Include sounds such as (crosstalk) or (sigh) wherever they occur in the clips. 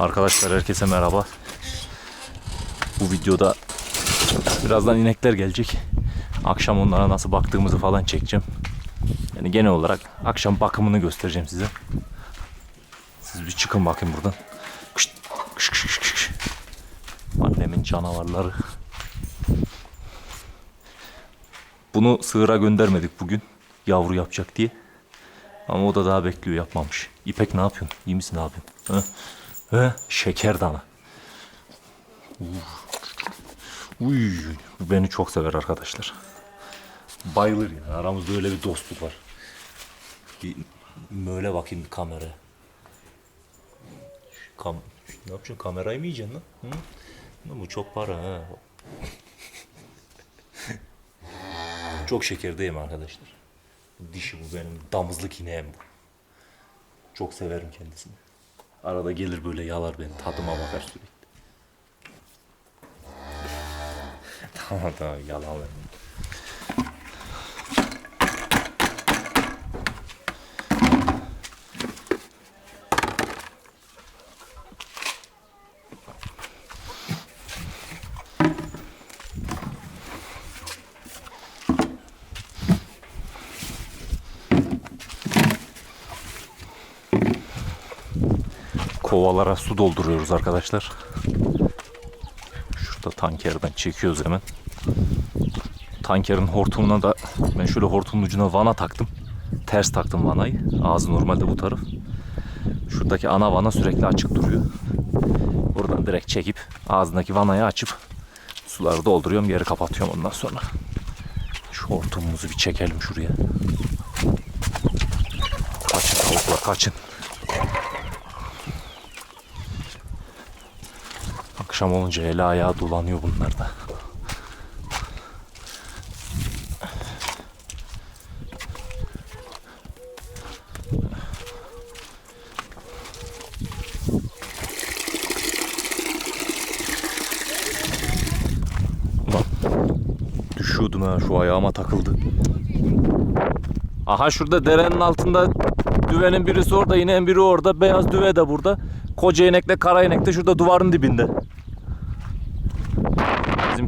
Arkadaşlar herkese merhaba. Bu videoda birazdan inekler gelecek. Akşam onlara nasıl baktığımızı falan çekeceğim. Yani genel olarak akşam bakımını göstereceğim size. Siz bir çıkın bakayım buradan. Kışt, kış, kış, kış, kış. Annemin canavarları. Bunu sığıra göndermedik bugün. Yavru yapacak diye. Ama o da daha bekliyor yapmamış. İpek ne yapıyorsun? İyi misin abim? Hı? Hı? Şeker dana. Uy, bu beni çok sever arkadaşlar. Bayılır ya. Aramızda öyle bir dostluk var. Bir böyle bakayım bir kameraya. Kam ne yapacaksın? Kamerayı mı yiyeceksin lan? Hı? Bu çok para ha. çok şeker değil mi arkadaşlar? Bu Dişi bu benim damızlık ineğim bu. Çok severim kendisini. Arada gelir böyle yalar beni. Tadıma bakar sürekli. (laughs) tamam tamam yalan verme. Kovalara su dolduruyoruz arkadaşlar. Şurada tankerden çekiyoruz hemen. Tankerin hortumuna da ben şöyle hortumun ucuna vana taktım. Ters taktım vanayı. Ağzı normalde bu taraf. Şuradaki ana vana sürekli açık duruyor. Buradan direkt çekip ağzındaki vanayı açıp suları dolduruyorum. Geri kapatıyorum ondan sonra. Şu hortumumuzu bir çekelim şuraya. Kaçın tavuklar kaçın. Akşam olunca eli ayağı dolanıyor bunlar da. Düşüyordum ha şu ayağıma takıldı. Aha şurada derenin altında düvenin birisi orada ineğin biri orada beyaz düve de burada. Koca inekle kara inek de şurada duvarın dibinde.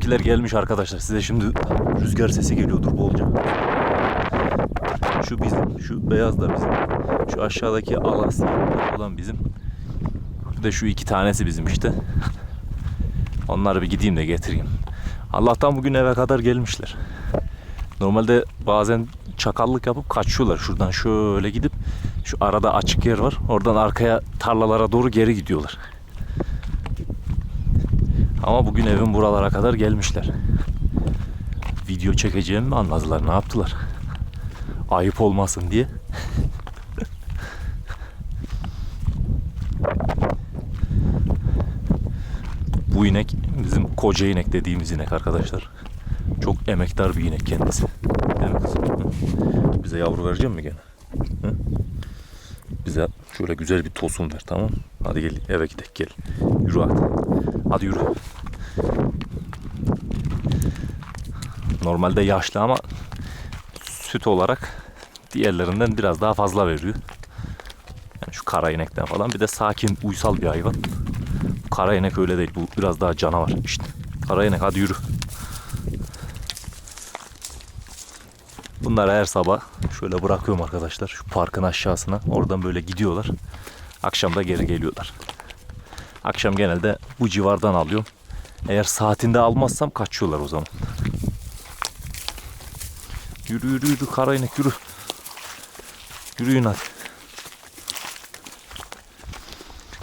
Bizimkiler gelmiş arkadaşlar. Size şimdi rüzgar sesi geliyordur bolca. Şu bizim, şu beyaz da bizim. Şu aşağıdaki alas olan bizim. Bir de şu iki tanesi bizim işte. Onları bir gideyim de getireyim. Allah'tan bugün eve kadar gelmişler. Normalde bazen çakallık yapıp kaçıyorlar. Şuradan şöyle gidip şu arada açık yer var. Oradan arkaya tarlalara doğru geri gidiyorlar. Ama bugün evin buralara kadar gelmişler. Video çekeceğimi mi anladılar? Ne yaptılar? Ayıp olmasın diye. Bu inek bizim koca inek dediğimiz inek arkadaşlar. Çok emektar bir inek kendisi. Değil mi kızım? Bize yavru verecek mi gene? Bize şöyle güzel bir tosun ver tamam? Hadi gel eve gidelim gel. Yürü hadi. Hadi yürü. Normalde yaşlı ama süt olarak diğerlerinden biraz daha fazla veriyor. Yani şu kara inekten falan. Bir de sakin, uysal bir hayvan. Kara inek öyle değil. Bu biraz daha canavar. İşte kara inek hadi yürü. Bunları her sabah şöyle bırakıyorum arkadaşlar. Şu parkın aşağısına. Oradan böyle gidiyorlar. Akşam da geri geliyorlar. Akşam genelde bu civardan alıyorum. Eğer saatinde almazsam kaçıyorlar o zaman. Yürü yürü yürü kara inek yürü. Yürüyün hadi.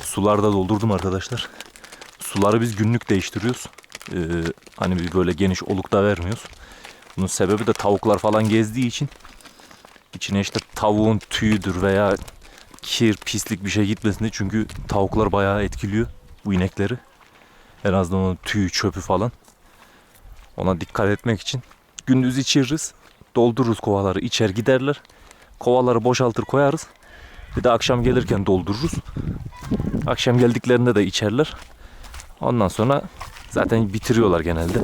Suları da doldurdum arkadaşlar. Suları biz günlük değiştiriyoruz. Ee, hani biz böyle geniş olukta vermiyoruz. Bunun sebebi de tavuklar falan gezdiği için içine işte tavuğun tüyüdür veya kir, pislik bir şey gitmesin diye. Çünkü tavuklar bayağı etkiliyor bu inekleri. En azından onun tüyü, çöpü falan. Ona dikkat etmek için gündüz içiririz. Doldururuz kovaları, içer giderler. Kovaları boşaltır koyarız. Bir de akşam gelirken doldururuz. Akşam geldiklerinde de içerler. Ondan sonra zaten bitiriyorlar genelde.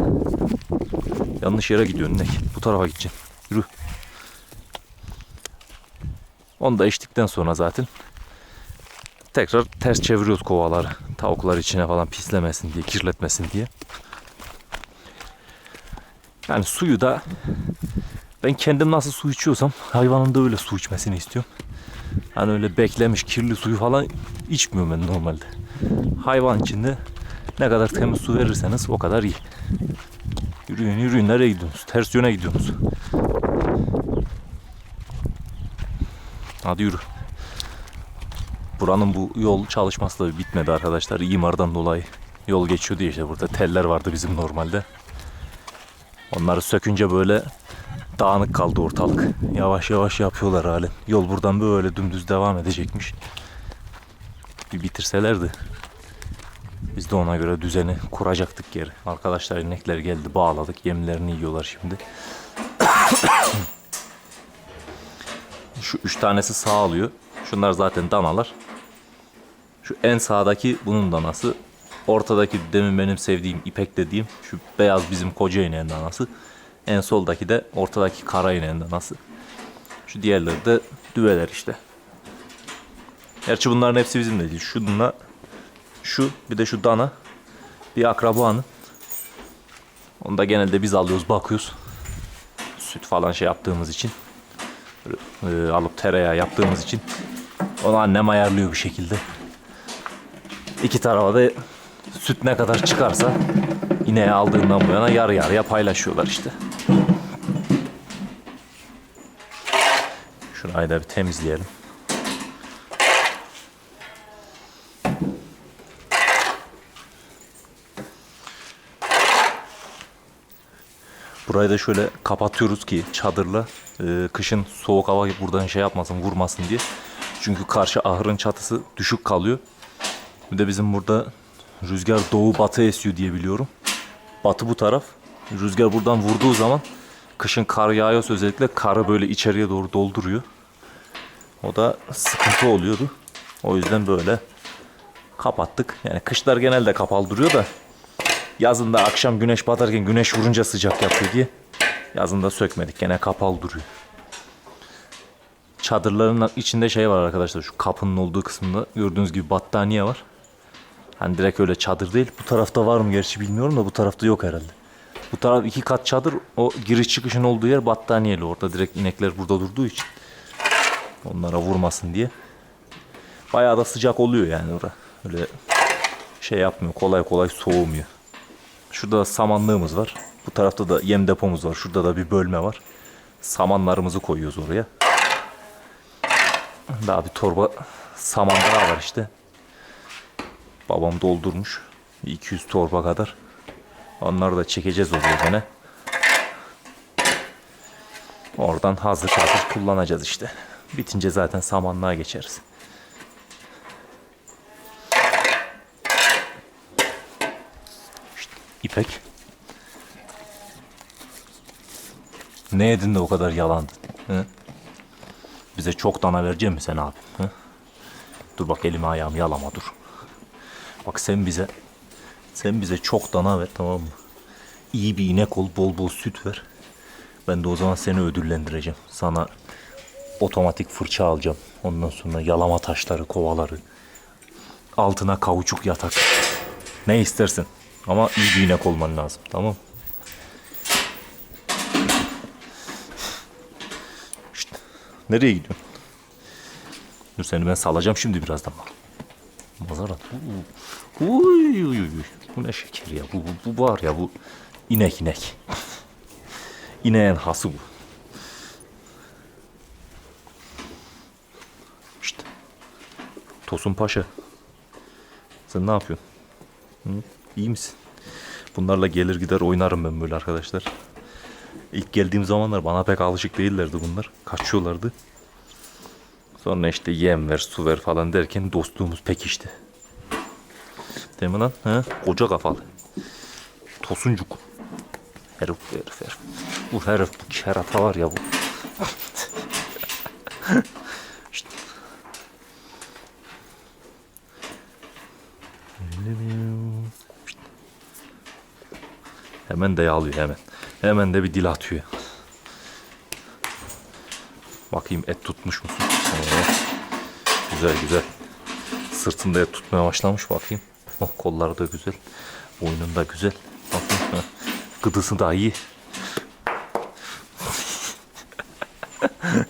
Yanlış yere gidiyorsun inek. Bu tarafa gideceksin. Yürü. Onu da içtikten sonra zaten Tekrar ters çeviriyoruz kovaları. Tavuklar içine falan pislemesin diye, kirletmesin diye. Yani suyu da ben kendim nasıl su içiyorsam hayvanın da öyle su içmesini istiyorum. Hani öyle beklemiş kirli suyu falan içmiyorum ben normalde. Hayvan içinde ne kadar temiz su verirseniz o kadar iyi. Yürüyün yürüyün nereye gidiyorsunuz? Ters yöne gidiyorsunuz. Hadi yürü. Buranın bu yol çalışması da bitmedi arkadaşlar. İmardan dolayı yol geçiyordu işte burada teller vardı bizim normalde. Onları sökünce böyle dağınık kaldı ortalık. Yavaş yavaş yapıyorlar halen. Yol buradan böyle dümdüz devam edecekmiş. Bir bitirselerdi. Biz de ona göre düzeni kuracaktık geri. Arkadaşlar inekler geldi bağladık. Yemlerini yiyorlar şimdi. (coughs) Şu üç tanesi sağ alıyor. Şunlar zaten danalar. Şu en sağdaki bunun danası. Ortadaki demin benim sevdiğim ipek dediğim şu beyaz bizim koca ineğin danası. En soldaki de ortadaki kara ineğin danası. Şu diğerleri de düveler işte. Gerçi bunların hepsi bizim de değil. Şununla şu bir de şu dana bir akrabanın. Onu da genelde biz alıyoruz bakıyoruz. Süt falan şey yaptığımız için. E, alıp tereyağı yaptığımız için. Onu annem ayarlıyor bir şekilde. İki tarafa da süt ne kadar çıkarsa ineği aldığından bu yana yarı yarıya paylaşıyorlar işte. Şurayı da bir temizleyelim. Burayı da şöyle kapatıyoruz ki çadırla e, kışın soğuk hava buradan şey yapmasın vurmasın diye. Çünkü karşı ahırın çatısı düşük kalıyor. Bir de bizim burada rüzgar doğu batı esiyor diye biliyorum. Batı bu taraf. Rüzgar buradan vurduğu zaman kışın kar yağıyorsa özellikle karı böyle içeriye doğru dolduruyor. O da sıkıntı oluyordu. O yüzden böyle kapattık. Yani kışlar genelde kapalı duruyor da yazında akşam güneş batarken güneş vurunca sıcak yapıyor diye yazında sökmedik. Gene kapalı duruyor. Çadırların içinde şey var arkadaşlar. Şu kapının olduğu kısmında gördüğünüz gibi battaniye var. Hani direkt öyle çadır değil. Bu tarafta var mı gerçi bilmiyorum da bu tarafta yok herhalde. Bu taraf iki kat çadır. O giriş çıkışın olduğu yer battaniyeli. Orada direkt inekler burada durduğu için. Onlara vurmasın diye. Bayağı da sıcak oluyor yani orada. Öyle şey yapmıyor. Kolay kolay soğumuyor. Şurada da samanlığımız var. Bu tarafta da yem depomuz var. Şurada da bir bölme var. Samanlarımızı koyuyoruz oraya. Daha bir torba saman daha var işte. Babam doldurmuş. 200 torba kadar. Onları da çekeceğiz oraya gene. Oradan hazır hazır kullanacağız işte. Bitince zaten samanlığa geçeriz. İşte İpek. Ne yedin de o kadar yalandın? Hı? Bize çok dana verecek misin sen abi? Hı? Dur bak elimi ayağımı yalama dur. Bak sen bize sen bize çok dana ver tamam mı? İyi bir inek ol, bol bol süt ver. Ben de o zaman seni ödüllendireceğim. Sana otomatik fırça alacağım. Ondan sonra yalama taşları, kovaları. Altına kauçuk yatak. Ne istersin. Ama iyi bir inek olman lazım. Tamam? Şşt. Nereye gidiyorsun? Dur seni ben salacağım şimdi birazdan bak. Mazarat. Uy, uy, uy. Bu ne şeker ya. Bu, bu, bu var ya bu inek inek. İneğin hası bu. İşte. Tosun Paşa. Sen ne yapıyorsun? Hı? İyi misin? Bunlarla gelir gider oynarım ben böyle arkadaşlar. İlk geldiğim zamanlar bana pek alışık değillerdi bunlar. Kaçıyorlardı. Sonra işte yem ver, su ver falan derken dostluğumuz pekişti. Değil mi lan? He? Koca kafalı. Tosuncuk. Herif, herif, herif. Bu herif, bu kerata var ya bu. (laughs) Hemen de yağlıyor hemen. Hemen de bir dil atıyor. Bakayım et tutmuş musun? Evet. Güzel güzel. sırtında et tutmaya başlamış bakayım. Oh kolları da güzel. Boynun da güzel. Bakayım. (laughs) Gıdısı da iyi. (laughs)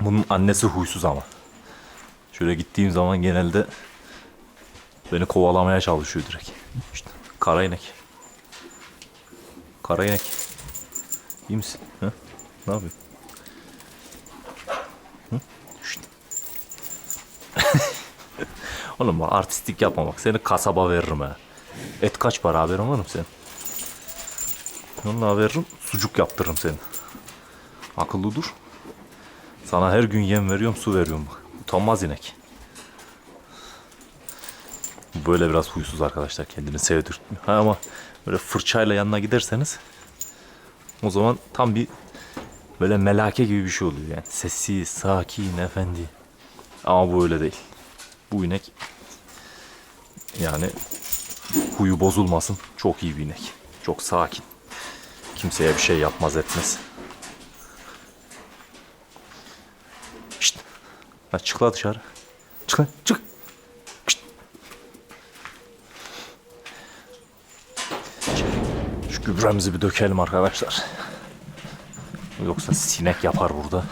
Bunun annesi huysuz ama. Şöyle gittiğim zaman genelde beni kovalamaya çalışıyor direkt. İşte kara inek. Kara inek. İyi misin? Ne yapıyorsun? Hı? (laughs) Oğlum bak artistik yapma. Seni kasaba veririm ha. Et kaç para haberin var mı senin? Onunla veririm. Sucuk yaptırırım seni. Akıllı dur. Sana her gün yem veriyorum, su veriyorum bak. Utanmaz inek. Böyle biraz huysuz arkadaşlar. Kendini sevdirtmiyor. Ha ama böyle fırçayla yanına giderseniz o zaman tam bir böyle melake gibi bir şey oluyor yani. Sessiz, sakin, efendi. Ama bu öyle değil. Bu inek yani huyu bozulmasın. Çok iyi bir inek. Çok sakin. Kimseye bir şey yapmaz etmez. Şşt. Lan çık la dışarı. Çık lan çık. Şşt. Şu gübremizi bir dökelim arkadaşlar. Yoksa sinek yapar burada.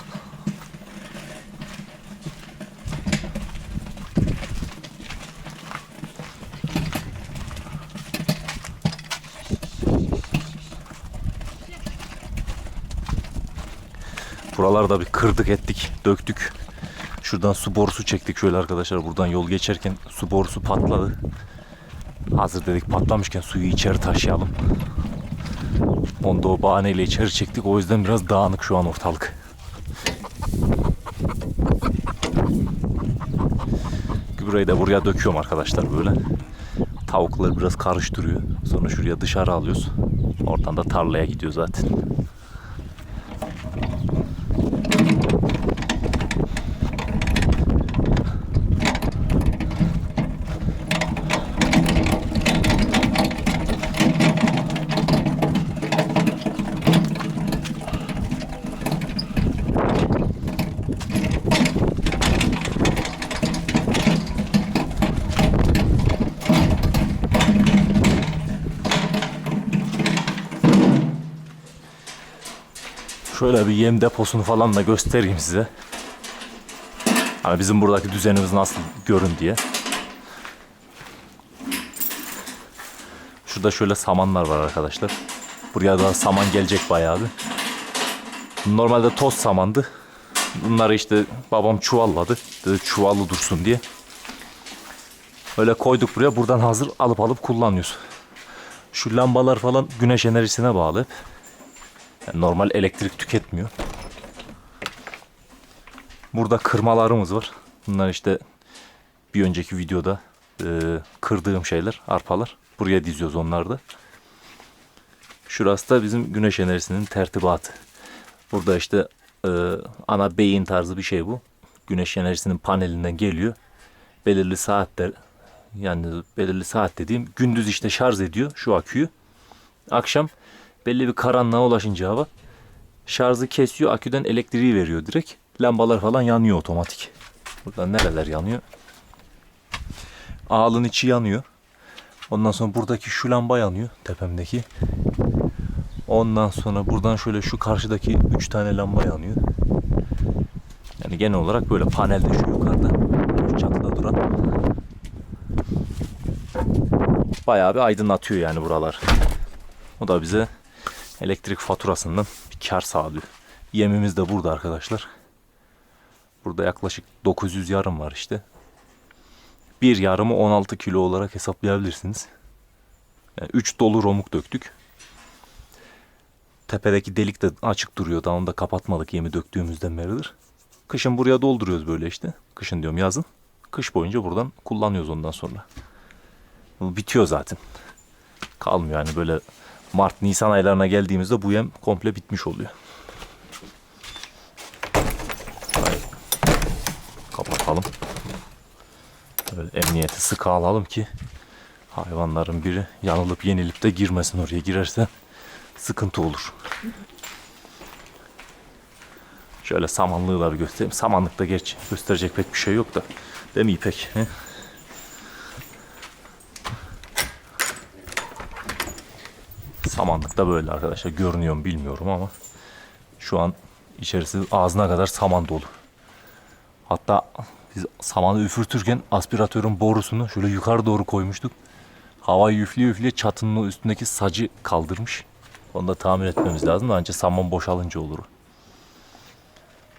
Buralarda bir kırdık ettik, döktük. Şuradan su borusu çektik şöyle arkadaşlar. Buradan yol geçerken su borusu patladı. Hazır dedik patlamışken suyu içeri taşıyalım. Onu da o bahaneyle içeri çektik. O yüzden biraz dağınık şu an ortalık. Gübreyi de buraya döküyorum arkadaşlar böyle. Tavukları biraz karıştırıyor. Sonra şuraya dışarı alıyoruz. Oradan da tarlaya gidiyor zaten. Şöyle bir yem deposunu falan da göstereyim size. Hani bizim buradaki düzenimiz nasıl görün diye. Şurada şöyle samanlar var arkadaşlar. Buraya da saman gelecek bayağı bir. Normalde toz samandı. Bunları işte babam çuvalladı. Dedi çuvallı dursun diye. Öyle koyduk buraya. Buradan hazır alıp alıp kullanıyoruz. Şu lambalar falan güneş enerjisine bağlı hep. Yani normal elektrik tüketmiyor. Burada kırmalarımız var. Bunlar işte bir önceki videoda e, kırdığım şeyler, arpalar. Buraya diziyoruz onları da. Şurası da bizim güneş enerjisinin tertibatı. Burada işte e, ana beyin tarzı bir şey bu. Güneş enerjisinin panelinden geliyor. Belirli saatler yani belirli saat dediğim gündüz işte şarj ediyor şu aküyü. Akşam belli bir karanlığa ulaşınca hava şarjı kesiyor aküden elektriği veriyor direkt. Lambalar falan yanıyor otomatik. Burada nereler yanıyor? Ağlın içi yanıyor. Ondan sonra buradaki şu lamba yanıyor tepemdeki. Ondan sonra buradan şöyle şu karşıdaki 3 tane lamba yanıyor. Yani genel olarak böyle panelde şu yukarıda. Şu çatıda duran. Bayağı bir aydınlatıyor yani buralar. O da bize elektrik faturasından bir kar sağlıyor. Yemimiz de burada arkadaşlar. Burada yaklaşık 900 yarım var işte. Bir yarımı 16 kilo olarak hesaplayabilirsiniz. Yani 3 dolu romuk döktük. Tepedeki delik de açık duruyor. Daha onu da kapatmadık yemi döktüğümüzden beridir. Kışın buraya dolduruyoruz böyle işte. Kışın diyorum yazın. Kış boyunca buradan kullanıyoruz ondan sonra. Bitiyor zaten. Kalmıyor yani böyle Mart, Nisan aylarına geldiğimizde bu yem komple bitmiş oluyor. Kapatalım. Böyle emniyeti sıkı alalım ki hayvanların biri yanılıp yenilip de girmesin oraya girerse sıkıntı olur. Şöyle bir göstereyim. Samanlıkta geç gösterecek pek bir şey yok da. Değil mi İpek? He? Samanlık da böyle arkadaşlar. Görünüyor mu bilmiyorum ama şu an içerisi ağzına kadar saman dolu. Hatta biz samanı üfürtürken aspiratörün borusunu şöyle yukarı doğru koymuştuk. Havayı üflüye üflüye çatının üstündeki sacı kaldırmış. Onu da tamir etmemiz lazım da ancak saman boşalınca olur.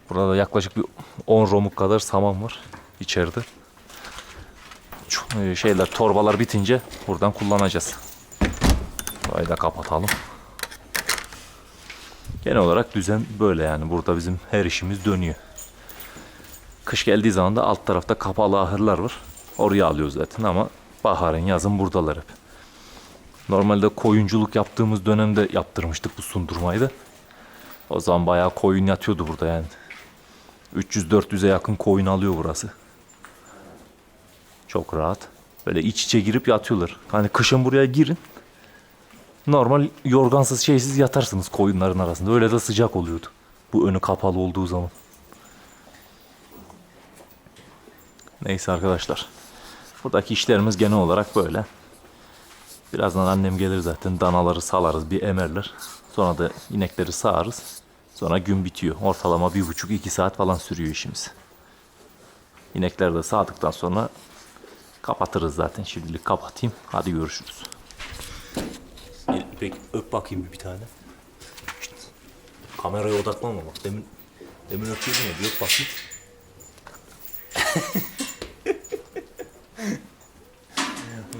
Burada da yaklaşık bir 10 romuk kadar saman var içeride. E, şeyler torbalar bitince buradan kullanacağız. Burayı da kapatalım. Genel olarak düzen böyle yani. Burada bizim her işimiz dönüyor. Kış geldiği zaman da alt tarafta kapalı ahırlar var. Oraya alıyoruz zaten ama baharın yazın buradalar hep. Normalde koyunculuk yaptığımız dönemde yaptırmıştık bu sundurmayı da. O zaman bayağı koyun yatıyordu burada yani. 300-400'e yakın koyun alıyor burası. Çok rahat. Böyle iç içe girip yatıyorlar. Hani kışın buraya girin. Normal yorgansız şeysiz yatarsınız koyunların arasında. Öyle de sıcak oluyordu. Bu önü kapalı olduğu zaman. Neyse arkadaşlar. Buradaki işlerimiz genel olarak böyle. Birazdan annem gelir zaten. Danaları salarız, bir emerler. Sonra da inekleri sağarız. Sonra gün bitiyor. Ortalama bir buçuk iki saat falan sürüyor işimiz. İnekleri de sağdıktan sonra kapatırız zaten. Şimdilik kapatayım. Hadi görüşürüz. İpek öp bakayım bir, tane. Şşt. Kameraya odaklanma bak. Demin, demin öpüyordun ya bir öp bakayım.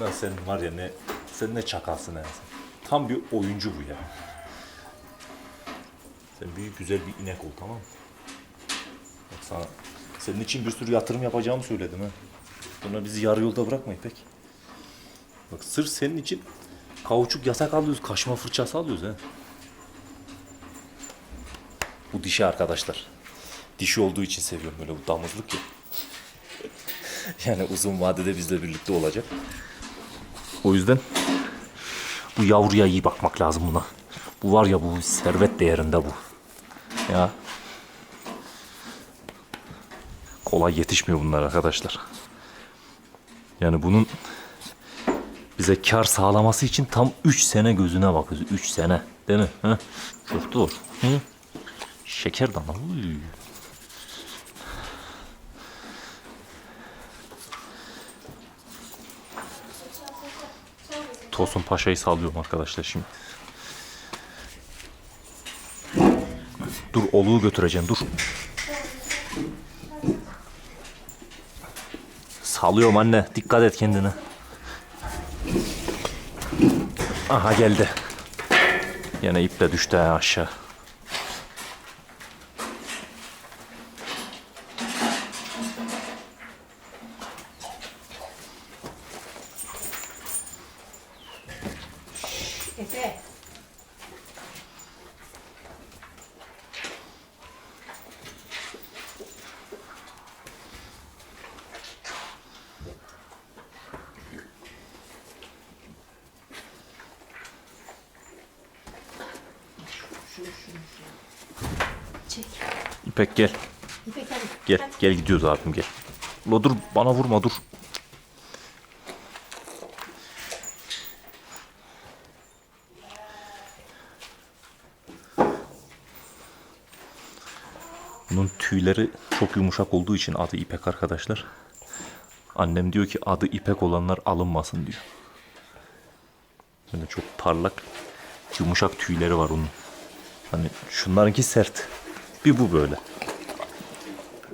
(laughs) Lan sen var ya ne sen ne çakalsın yani sen. Tam bir oyuncu bu ya. Sen büyük güzel bir inek ol tamam mı? Bak sana senin için bir sürü yatırım yapacağımı söyledim ha. Sonra bizi yarı yolda bırakma İpek. Bak sırf senin için kauçuk yatak alıyoruz, kaşma fırçası alıyoruz ha. Bu dişi arkadaşlar. Dişi olduğu için seviyorum böyle bu damızlık ya. (laughs) yani uzun vadede bizle birlikte olacak. O yüzden bu yavruya iyi bakmak lazım buna. Bu var ya bu servet değerinde bu. Ya. Kolay yetişmiyor bunlar arkadaşlar. Yani bunun bize kar sağlaması için tam 3 sene gözüne bakıyoruz. 3 sene. Değil mi? Ha? Çok doğru. Hı? Şeker dana. Uy. Tosun Paşa'yı sallıyorum arkadaşlar şimdi. Dur oluğu götüreceğim dur. Salıyorum anne. Dikkat et kendine. Aha geldi. Yine ip de düştü aşağı. İpek gel. İpek hadi. Gel. Gel gidiyoruz abim gel. Ula dur bana vurma dur. Bunun tüyleri çok yumuşak olduğu için adı İpek arkadaşlar. Annem diyor ki adı İpek olanlar alınmasın diyor. Böyle çok parlak, yumuşak tüyleri var onun. Hani şunlarınki sert. Bir bu böyle.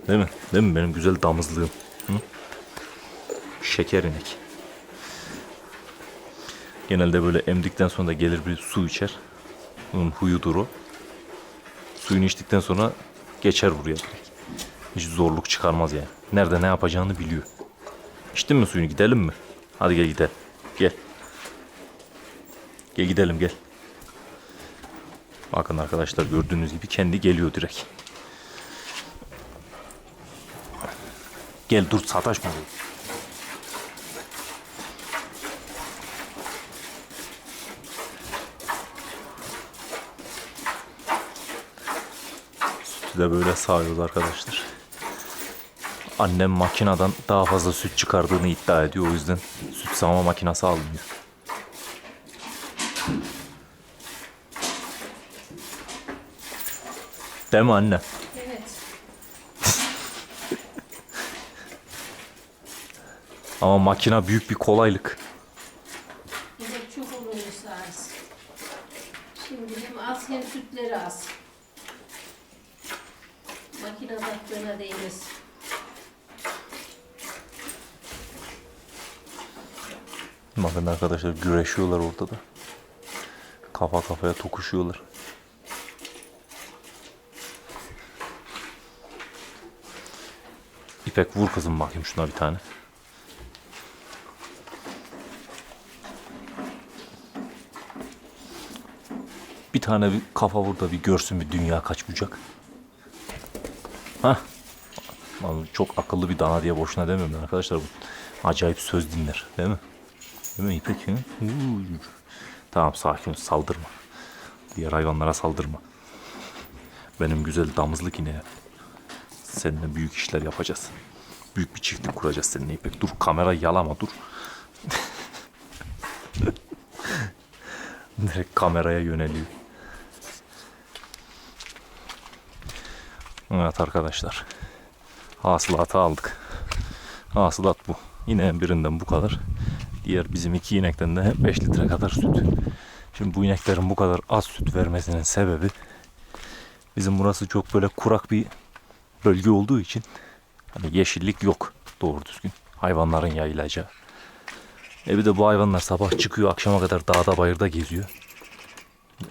Değil mi? Değil mi benim güzel damızlığım? Hı? Şeker inek. Genelde böyle emdikten sonra da gelir bir su içer. Bunun huyudur o. Suyunu içtikten sonra geçer buraya direkt. Hiç zorluk çıkarmaz yani. Nerede ne yapacağını biliyor. İçtin mi suyunu gidelim mi? Hadi gel gidelim. Gel. Gel gidelim gel. Bakın arkadaşlar gördüğünüz gibi kendi geliyor direkt. Gel dur sataşma. Sütü de böyle sağıyoruz arkadaşlar. Annem makineden daha fazla süt çıkardığını iddia ediyor. O yüzden süt sağma makinesi almıyor. Değil mi anne? Evet. Ama makina büyük bir kolaylık. Evet çok olursa az. Şimdi hem az hem sütleri az. Makine baktığına değmez. Bakın arkadaşlar güreşiyorlar ortada. Kafa kafaya tokuşuyorlar. İpek vur kızım bakayım şuna bir tane. Bir tane bir kafa vur da bir görsün bir dünya kaç bucak. Hah. Çok akıllı bir dana diye boşuna demiyorum ben arkadaşlar. Bu acayip söz dinler değil mi? Değil mi İpek? Tamam sakin saldırma. Diğer hayvanlara saldırma. Benim güzel damızlık ineğe. Seninle büyük işler yapacağız. Büyük bir çiftlik kuracağız seninle İpek. Dur kamera yalama dur. (laughs) Direkt kameraya yöneliyor. Evet arkadaşlar. Hasılatı aldık. Hasılat bu. Yine birinden bu kadar. Diğer bizim iki inekten de 5 litre kadar süt. Şimdi bu ineklerin bu kadar az süt vermesinin sebebi bizim burası çok böyle kurak bir bölge olduğu için hani yeşillik yok doğru düzgün. Hayvanların yayılacağı. E bir de bu hayvanlar sabah çıkıyor akşama kadar dağda bayırda geziyor.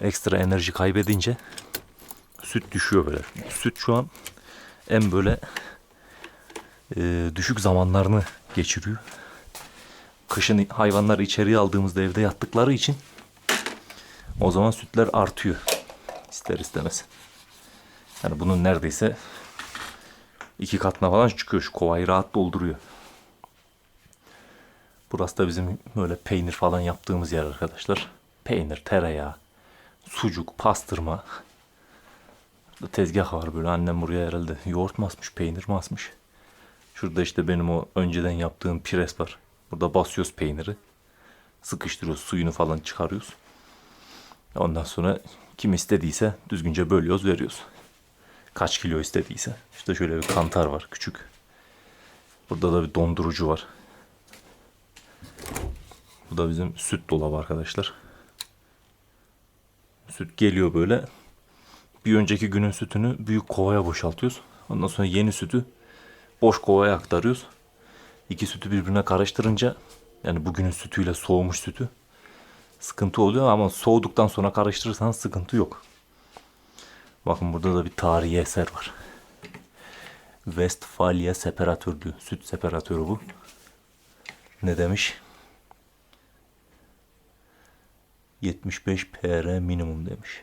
Ekstra enerji kaybedince süt düşüyor böyle. Süt şu an en böyle e, düşük zamanlarını geçiriyor. Kışın hayvanları içeriye aldığımızda evde yattıkları için o zaman sütler artıyor ister istemez. Yani bunun neredeyse iki katına falan çıkıyor. Şu kovayı rahat dolduruyor. Burası da bizim böyle peynir falan yaptığımız yer arkadaşlar. Peynir, tereyağı, sucuk, pastırma. Burada tezgah var böyle. Annem buraya herhalde yoğurt mu asmış, peynir mi asmış? Şurada işte benim o önceden yaptığım pres var. Burada basıyoruz peyniri. Sıkıştırıyoruz, suyunu falan çıkarıyoruz. Ondan sonra kim istediyse düzgünce bölüyoruz, veriyoruz. Kaç kilo istediyse. İşte şöyle bir kantar var küçük. Burada da bir dondurucu var. Bu da bizim süt dolabı arkadaşlar. Süt geliyor böyle. Bir önceki günün sütünü büyük kovaya boşaltıyoruz. Ondan sonra yeni sütü boş kovaya aktarıyoruz. İki sütü birbirine karıştırınca yani bugünün sütüyle soğumuş sütü sıkıntı oluyor ama soğuduktan sonra karıştırırsanız sıkıntı yok. Bakın burada da bir tarihi eser var. Westfalia separatörlü. Süt separatörü bu. Ne demiş? 75 PR minimum demiş.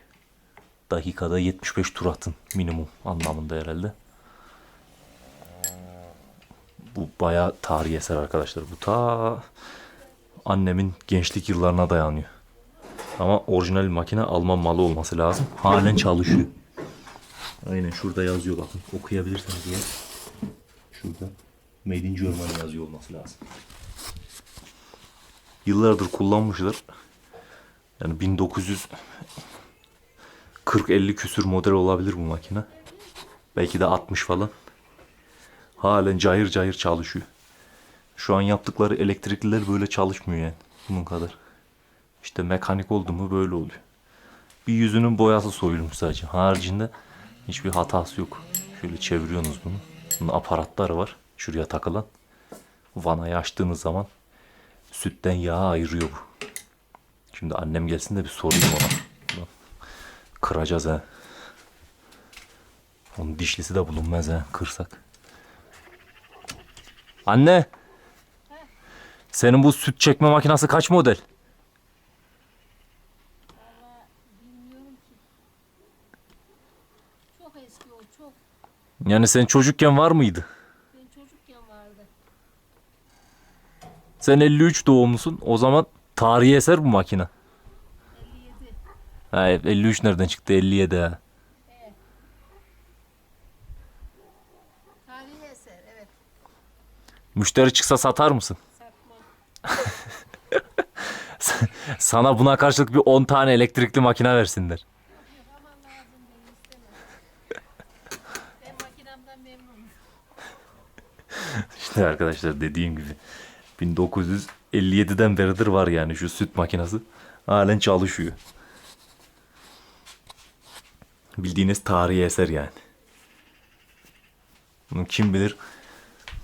Dakikada 75 tur atın minimum anlamında herhalde. Bu baya tarihi eser arkadaşlar. Bu ta annemin gençlik yıllarına dayanıyor. Ama orijinal makine Alman malı olması lazım. Halen çalışıyor. Aynen şurada yazıyor bakın. Okuyabilirsiniz diye. Şurada Made in Germany yazıyor olması lazım. Yıllardır kullanmışlar. Yani 1900 40-50 küsür model olabilir bu makine. Belki de 60 falan. Halen cayır cayır çalışıyor. Şu an yaptıkları elektrikliler böyle çalışmıyor yani. Bunun kadar. İşte mekanik oldu mu böyle oluyor. Bir yüzünün boyası soyulmuş sadece. Haricinde Hiçbir hatası yok. Şöyle çeviriyorsunuz bunu. Bunun aparatları var. Şuraya takılan. Vanayı açtığınız zaman sütten yağa ayırıyor bu. Şimdi annem gelsin de bir sorayım ona. Kıracağız ha. Onun dişlisi de bulunmaz ha kırsak. Anne. Senin bu süt çekme makinesi kaç model? Yani sen çocukken var mıydı? Ben çocukken vardı. Sen 53 doğumlusun. O zaman tarihi eser bu makine. 57. Hayır 53 nereden çıktı 57 ha. Evet. Evet. Müşteri çıksa satar mısın? Satmam. (laughs) Sana buna karşılık bir 10 tane elektrikli makine versinler. Arkadaşlar dediğim gibi 1957'den beridir var yani şu süt makinesi. Halen çalışıyor. Bildiğiniz tarihi eser yani. Kim bilir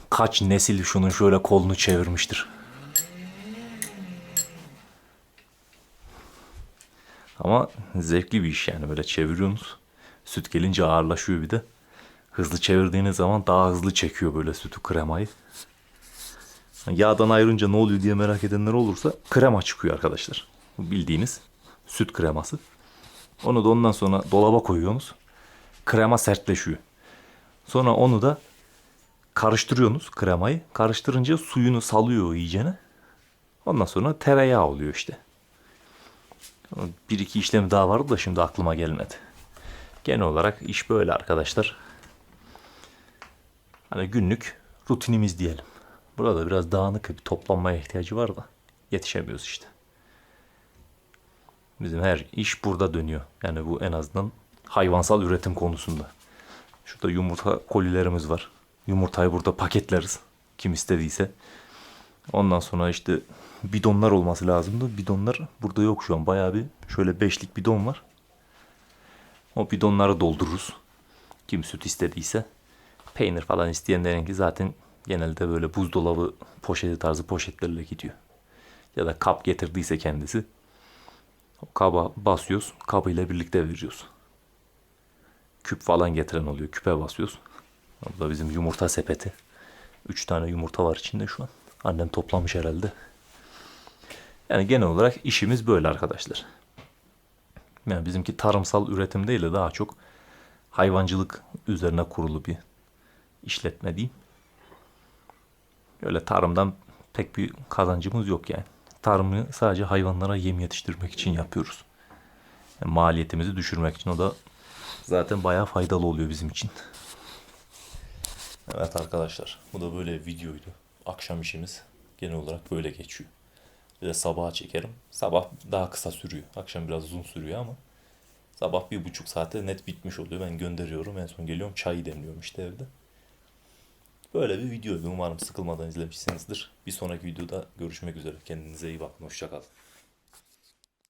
kaç nesil şunun şöyle kolunu çevirmiştir. Ama zevkli bir iş yani böyle çeviriyorsunuz. Süt gelince ağırlaşıyor bir de. Hızlı çevirdiğiniz zaman daha hızlı çekiyor böyle sütü kremayı. Yağdan ayrınca ne oluyor diye merak edenler olursa krema çıkıyor arkadaşlar. Bildiğiniz süt kreması. Onu da ondan sonra dolaba koyuyorsunuz. Krema sertleşiyor. Sonra onu da karıştırıyorsunuz kremayı. Karıştırınca suyunu salıyor iyicene. Ondan sonra tereyağı oluyor işte. Bir iki işlemi daha vardı da şimdi aklıma gelmedi. Genel olarak iş böyle arkadaşlar. Hani günlük rutinimiz diyelim. Burada biraz dağınık bir toplanmaya ihtiyacı var da yetişemiyoruz işte. Bizim her iş burada dönüyor. Yani bu en azından hayvansal üretim konusunda. Şurada yumurta kolilerimiz var. Yumurtayı burada paketleriz. Kim istediyse. Ondan sonra işte bidonlar olması lazımdı. Bidonlar burada yok şu an. Bayağı bir şöyle beşlik bidon var. O bidonları doldururuz. Kim süt istediyse. Peynir falan isteyenlerinki zaten genelde böyle buzdolabı poşeti tarzı poşetlerle gidiyor. Ya da kap getirdiyse kendisi. O kaba basıyoruz. Kabıyla birlikte veriyoruz. Küp falan getiren oluyor. Küpe basıyoruz. Bu da bizim yumurta sepeti. Üç tane yumurta var içinde şu an. Annem toplamış herhalde. Yani genel olarak işimiz böyle arkadaşlar. Yani bizimki tarımsal üretim değil de daha çok hayvancılık üzerine kurulu bir işletme diyeyim. Öyle tarımdan pek bir kazancımız yok yani. Tarımı sadece hayvanlara yem yetiştirmek için yapıyoruz. Yani maliyetimizi düşürmek için o da zaten bayağı faydalı oluyor bizim için. Evet arkadaşlar bu da böyle videoydu. Akşam işimiz genel olarak böyle geçiyor. Bir de sabaha çekerim. Sabah daha kısa sürüyor. Akşam biraz uzun sürüyor ama sabah bir buçuk saate net bitmiş oluyor. Ben gönderiyorum. En son geliyorum çayı demliyorum işte evde. Böyle bir videoydu. Umarım sıkılmadan izlemişsinizdir. Bir sonraki videoda görüşmek üzere. Kendinize iyi bakın. Hoşçakalın.